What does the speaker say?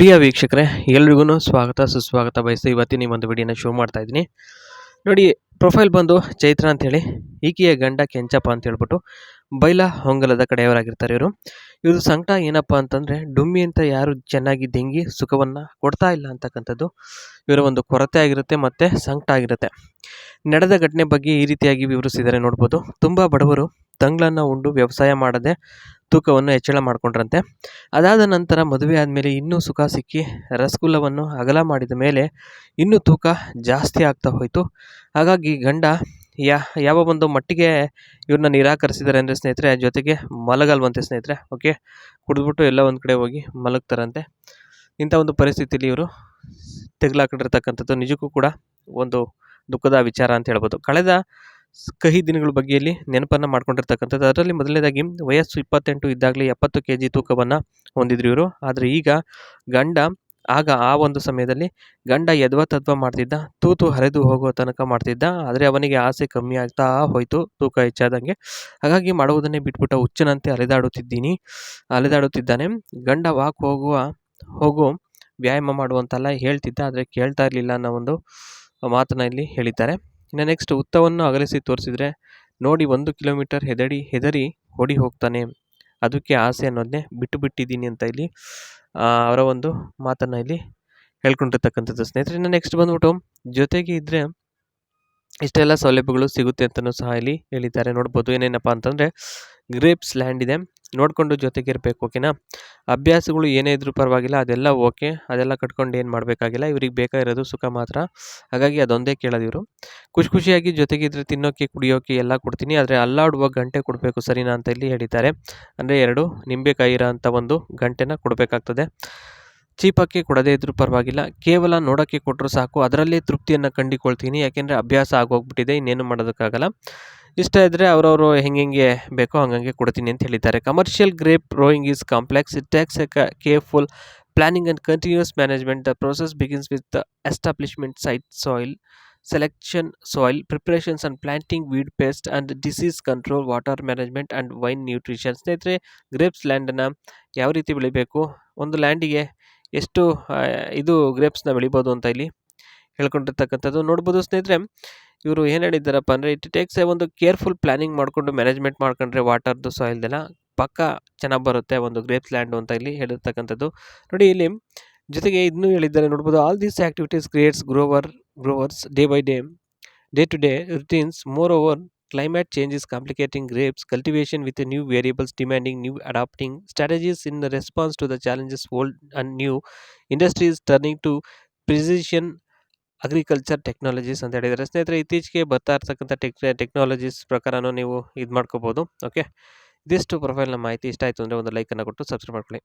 ಪ್ರಿಯ ವೀಕ್ಷಕರೇ, ಎಲ್ರಿಗೂ ಸ್ವಾಗತ, ಸುಸ್ವಾಗತ ಬಯಸಿ ಇವತ್ತಿನ ಒಂದು ವಿಡಿಯೋನ ಶೋ ಮಾಡ್ತಾ ಇದ್ದೀನಿ. ನೋಡಿ, ಪ್ರೊಫೈಲ್ ಬಂದು ಚೈತ್ರ ಅಂಥೇಳಿ ಈಕೆಯ ಗಂಡ ಕೆಂಚಪ್ಪ ಅಂತ ಹೇಳ್ಬಿಟ್ಟು ಬೈಲ ಹೊಂಗಲದ ಕಡೆಯವರಾಗಿರ್ತಾರೆ ಇವರು. ಇವರು ಸಂಕಟ ಏನಪ್ಪ ಅಂತಂದರೆ, ಡುಮ್ಮಿ ಅಂತ ಯಾರು ಚೆನ್ನಾಗಿ ದೆಂಗಿ ಸುಖವನ್ನು ಕೊಡ್ತಾ ಇಲ್ಲ ಅಂತಕ್ಕಂಥದ್ದು ಇವರ ಒಂದು ಕೊರತೆ ಆಗಿರುತ್ತೆ ಮತ್ತು ಸಂಕಟ ಆಗಿರುತ್ತೆ. ನಡೆದ ಘಟನೆ ಬಗ್ಗೆ ಈ ರೀತಿಯಾಗಿ ವಿವರಿಸಿದ್ದಾರೆ ನೋಡ್ಬೋದು. ತುಂಬ ಬಡವರು, ತಂಗ್ಳನ್ನು ಉಂಡು ವ್ಯವಸಾಯ ಮಾಡದೆ ತೂಕವನ್ನು ಹೆಚ್ಚಳ ಮಾಡಿಕೊಂಡ್ರಂತೆ. ಅದಾದ ನಂತರ ಮದುವೆ ಆದಮೇಲೆ ಇನ್ನೂ ಸುಖ ಸಿಕ್ಕಿ ರಸಗುಲ್ಲವನ್ನು ಅಗಲ ಮಾಡಿದ ಮೇಲೆ ಇನ್ನೂ ತೂಕ ಜಾಸ್ತಿ ಆಗ್ತಾ ಹೋಯಿತು. ಹಾಗಾಗಿ ಗಂಡ, ಯಾ, ಯಾವ ಒಂದು ಮಟ್ಟಿಗೆ ಇವ್ರನ್ನ ನಿರಾಕರಿಸಿದ್ದಾರೆ ಅಂದರೆ ಸ್ನೇಹಿತರೆ ಜೊತೆಗೆ ಮಲಗಲ್ವಂತೆ ಸ್ನೇಹಿತರೆ, ಓಕೆ? ಕುಡಿದ್ಬಿಟ್ಟು ಎಲ್ಲ ಒಂದು ಕಡೆ ಹೋಗಿ ಮಲಗ್ತಾರಂತೆ. ಇಂಥ ಒಂದು ಪರಿಸ್ಥಿತಿಯಲ್ಲಿ ಇವರು ತೆಗ್ಲಾಕೊಂಡಿರ್ತಕ್ಕಂಥದ್ದು ನಿಜಕ್ಕೂ ಕೂಡ ಒಂದು ದುಃಖದ ವಿಚಾರ ಅಂತ ಹೇಳ್ಬೋದು. ಕಳೆದ ಕಹಿ ದಿನಗಳ ಬಗ್ಗೆಯಲ್ಲಿ ನೆನಪನ್ನು ಮಾಡ್ಕೊಂಡಿರ್ತಕ್ಕಂಥದ್ದು. ಅದರಲ್ಲಿ ಮೊದಲನೇದಾಗಿ ವಯಸ್ಸು ಇಪ್ಪತ್ತೆಂಟು ಇದ್ದಾಗಲೇ ಎಪ್ಪತ್ತು ಕೆ ಜಿ ತೂಕವನ್ನು ಹೊಂದಿದ್ರು ಇವರು. ಆದರೆ ಈಗ ಗಂಡ, ಆಗ ಆ ಒಂದು ಸಮಯದಲ್ಲಿ ಗಂಡ ಯದ್ವ ತದ್ವ ಮಾಡ್ತಿದ್ದ, ತೂತು ಹರಿದು ಹೋಗುವ ತನಕ ಮಾಡ್ತಿದ್ದ. ಆದರೆ ಅವನಿಗೆ ಆಸೆ ಕಮ್ಮಿ ಆಗ್ತಾ ಹೋಯಿತು, ತೂಕ ಹೆಚ್ಚಾದಂಗೆ. ಹಾಗಾಗಿ ಮಾಡುವುದನ್ನೇ ಬಿಟ್ಬಿಟ್ಟ ಹುಚ್ಚನಂತೆ ಅಲೆದಾಡುತ್ತಿದ್ದೀನಿ, ಅಲೆದಾಡುತ್ತಿದ್ದಾನೆ. ಗಂಡ ವಾಕ್ ಹೋಗುವ, ಹೋಗು ವ್ಯಾಯಾಮ ಮಾಡುವಂತೆಲ್ಲ ಹೇಳ್ತಿದ್ದ, ಆದರೆ ಕೇಳ್ತಾ ಇರಲಿಲ್ಲ ಅನ್ನೋ ಒಂದು ಮಾತನ್ನ ಇಲ್ಲಿ ಹೇಳಿದ್ದಾರೆ. ಇನ್ನು ನೆಕ್ಸ್ಟ್ ಉತ್ತವನ್ನು ಅಗಲಿಸಿ ತೋರಿಸಿದ್ರೆ ನೋಡಿ ಒಂದು ಕಿಲೋಮೀಟರ್ ಹೆದಡಿ ಹೆದರಿ ಓಡಿ ಹೋಗ್ತಾನೆ. ಅದಕ್ಕೆ ಆಸೆ ಅನ್ನೋದನ್ನೇ ಬಿಟ್ಟು ಬಿಟ್ಟಿದ್ದೀನಿ ಅಂತ ಇಲ್ಲಿ ಅವರ ಒಂದು ಮಾತನ್ನು ಇಲ್ಲಿ ಹೇಳ್ಕೊಂಡಿರ್ತಕ್ಕಂಥದ್ದು ಸ್ನೇಹಿತರೆ. ಇನ್ನು ನೆಕ್ಸ್ಟ್ ಬಂದ್ಬಿಟ್ಟು ಜೊತೆಗೆ ಇದ್ದರೆ ಇಷ್ಟೆಲ್ಲ ಸೌಲಭ್ಯಗಳು ಸಿಗುತ್ತೆ ಅಂತಲೂ ಸಹ ಇಲ್ಲಿ ಹೇಳಿದ್ದಾರೆ. ನೋಡ್ಬೋದು ಏನೇನಪ್ಪ ಅಂತಂದರೆ ಗ್ರೇಪ್ಸ್ ಲ್ಯಾಂಡ್ ಇದೆ. ನೋಡಿಕೊಂಡು ಜೊತೆಗೆ ಇರಬೇಕು ಓಕೆನಾ ಅಭ್ಯಾಸಗಳು ಏನೇ ಇದ್ರೂ ಪರವಾಗಿಲ್ಲ, ಅದೆಲ್ಲ ಓಕೆ ಅದೆಲ್ಲ ಕಟ್ಕೊಂಡು ಏನು ಮಾಡಬೇಕಾಗಿಲ್ಲ, ಇವ್ರಿಗೆ ಬೇಕಾಗಿರೋದು ಸುಖ ಮಾತ್ರ. ಹಾಗಾಗಿ ಅದೊಂದೇ ಕೇಳೋದು ಇವರು. ಖುಷಿ ಖುಷಿಯಾಗಿ ಜೊತೆಗಿದ್ರೆ ತಿನ್ನೋಕ್ಕೆ ಕುಡಿಯೋಕ್ಕೆ ಎಲ್ಲ ಕೊಡ್ತೀನಿ, ಆದರೆ ಅಲ್ಲಾಡುವ ಗಂಟೆ ಕೊಡಬೇಕು ಸರಿನಾ ಅಂತ ಇಲ್ಲಿ ಹೇಳಿದ್ದಾರೆ. ಅಂದರೆ ಎರಡು ನಿಂಬೆಕಾಯಿ ಇರೋ ಅಂಥ ಒಂದು ಗಂಟೆನ ಕೊಡಬೇಕಾಗ್ತದೆ. ಚೀಪಕ್ಕೆ ಕೊಡದೇ ಇದ್ರೂ ಪರವಾಗಿಲ್ಲ, ಕೇವಲ ನೋಡೋಕ್ಕೆ ಕೊಟ್ಟರು ಸಾಕು, ಅದರಲ್ಲೇ ತೃಪ್ತಿಯನ್ನು ಕಂಡುಕೊಳ್ತೀನಿ, ಯಾಕೆಂದರೆ ಅಭ್ಯಾಸ ಆಗೋಗ್ಬಿಟ್ಟಿದೆ, ಇನ್ನೇನು ಮಾಡೋದಕ್ಕಾಗಲ್ಲ. ಇಷ್ಟ ಇದ್ದರೆ ಅವರವರು ಹೆಂಗೆ ಬೇಕೋ ಹಂಗಂಗೆ ಕೊಡ್ತೀನಿ ಅಂತ ಹೇಳಿದ್ದಾರೆ. Commercial grape growing is complex it takes a careful planning and continuous management the process begins with the establishment site soil selection soil preparations and planting weed pest and disease control water management and vine nutrition ಸ್ನೇಹಿತರೆ grapes ಲ್ಯಾಂಡನ್ನು ಯಾವ ರೀತಿ ಬೆಳಿಬೇಕು? ಒಂದು ಲ್ಯಾಂಡಿಗೆ ಎಷ್ಟು ಇದು ಗ್ರೇಪ್ಸ್ನ ಬೆಳಿಬೋದು ಅಂತ ಇಲ್ಲಿ ಹೇಳ್ಕೊಂಡಿರ್ತಕ್ಕಂಥದ್ದು ನೋಡ್ಬೋದು ಸ್ನೇಹಿತರೆ. ಇವರು ಏನು ಹೇಳಿದ್ದಾರಪ್ಪ ಅಂದರೆ ಇಟ್ ಟೇಕ್ಸ್ ಎ ಒಂದು ಕೇರ್ಫುಲ್ ಪ್ಲಾನಿಂಗ್ ಮಾಡಿಕೊಂಡು ಮ್ಯಾನೇಜ್ಮೆಂಟ್ ಮಾಡ್ಕೊಂಡ್ರೆ ವಾಟರ್ದು ಸಾಯಿಲ್ದೆಲ್ಲ ಪಕ್ಕಾ ಚೆನ್ನಾಗಿ ಬರುತ್ತೆ, ಒಂದು ಗ್ರೇಪ್ಸ್ ಲ್ಯಾಂಡು ಅಂತ ಇಲ್ಲಿ ಹೇಳಿರ್ತಕ್ಕಂಥದ್ದು. ನೋಡಿ ಇಲ್ಲಿ ಜೊತೆಗೆ ಇದನ್ನೂ ಹೇಳಿದ್ದಾರೆ, ನೋಡ್ಬೋದು all this activities creates grower growers day by day day to day routines more over climate changes complicating grapes cultivation with new variables demanding new adapting strategies in response to the challenges old and new industries turning to precision agriculture technologies ಅಂತ ಹೇಳಿದರೆ ಸ್ನೇಹಿತರೆ, ಇತ್ತೀಚೆಗೆ ಬರ್ತಾ ಇರ್ತಕ್ಕಂಥ tech, technologies ಪ್ರಕಾರನೂ ನೀವು ಇದು ಮಾಡ್ಕೋಬೋದು okay? ಇದಿಷ್ಟು ಪ್ರೊಫೈಲ್ನ ಮಾಹಿತಿ. ಇಷ್ಟ ಆಯಿತು ಅಂದರೆ ಒಂದು ಲೈಕನ್ನು ಕೊಟ್ಟು ಸಬ್ಸ್ಕ್ರೈಬ್ ಮಾಡ್ಕೊಳ್ಳಿ.